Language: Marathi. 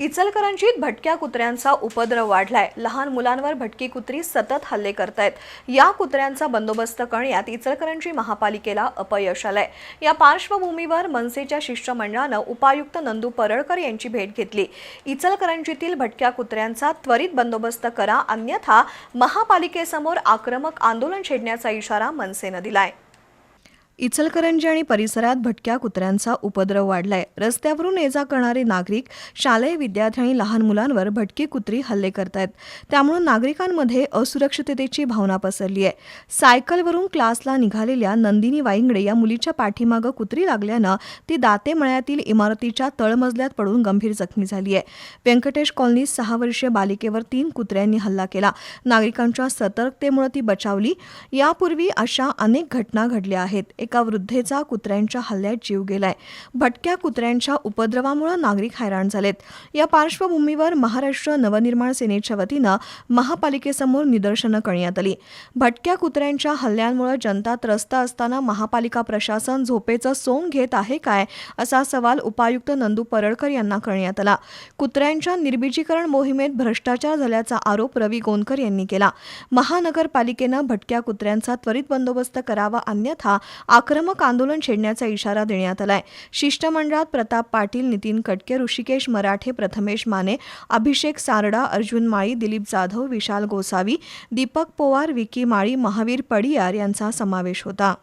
इचलकरंजीत भटक्या कुत्र्यांचा उपद्रव वाढलाय. लहान मुलांवर भटकी कुत्री सतत हल्ले करतायत. या कुत्र्यांचा बंदोबस्त करण्यात इचलकरंजी महापालिकेला अपयश आलंय. या पार्श्वभूमीवर मनसेच्या शिष्टमंडळानं उपायुक्त नंदू परळकर यांची भेट घेतली. इचलकरंजीतील भटक्या कुत्र्यांचा त्वरित बंदोबस्त करा अन्यथा महापालिकेसमोर आक्रमक आंदोलन छेडण्याचा इशारा मनसेनं दिलाय. इचलकरंजी आणि परिसरात भटक्या कुत्र्यांचा उपद्रव वाढलाय. रस्त्यावरून ये जा करणारे नागरिक शालेय विद्यार्थी आणि लहान मुलांवर भटकी कुत्री हल्ले करतायत. त्यामुळे नागरिकांमध्ये असुरक्षिततेची भावना पसरली आहे. सायकलवरून क्लासला निघालेल्या नंदिनी वाईंगडे या मुलीच्या पाठीमागं कुत्री लागल्यानं ती दाते मळ्यातील इमारतीच्या तळमजल्यात पडून गंभीर जखमी झाली आहे. व्यंकटेश कॉलनीत सहा वर्षीय बालिकेवर तीन कुत्र्यांनी हल्ला केला. नागरिकांच्या सतर्कतेमुळे ती बचावली. यापूर्वी अशा अनेक घटना घडल्या आहेत. एका वृद्धेचा कुत्र्यांच्या हल्ल्यात जीव गेलाय. भटक्या कुत्र्यांच्या उपद्रवामुळे नागरिक हैराण झालेत. या पार्श्वभूमीवर महाराष्ट्र नवनिर्माण सेनेच्या वतीनं महापालिकेसमोर निदर्शनं करण्यात आली. भटक्या कुत्र्यांच्या हल्ल्यांमुळे जनता त्रस्त असताना महापालिका प्रशासन झोपेचं सोंग घेत आहे काय? असा सवाल उपायुक्त नंदू परळकर यांना करण्यात आला. कुत्र्यांच्या निर्बिजीकरण मोहिमेत भ्रष्टाचार झाल्याचा आरोप रवी गोंदकर यांनी केला. महानगरपालिकेनं भटक्या कुत्र्यांचा त्वरित बंदोबस्त करावा अन्यथा आक्रमक आंदोलन छेडण्याचा इशारा देण्यात आलाय. शिष्टमंडळात प्रताप पाटील नितीन कटके ऋषिकेश मराठे प्रथमेश माने अभिषेक सारडा अर्जुन माळी दिलीप जाधव विशाल गोसावी दीपक पोवार विकी माळी महावीर पडियार यांचा समावेश होता.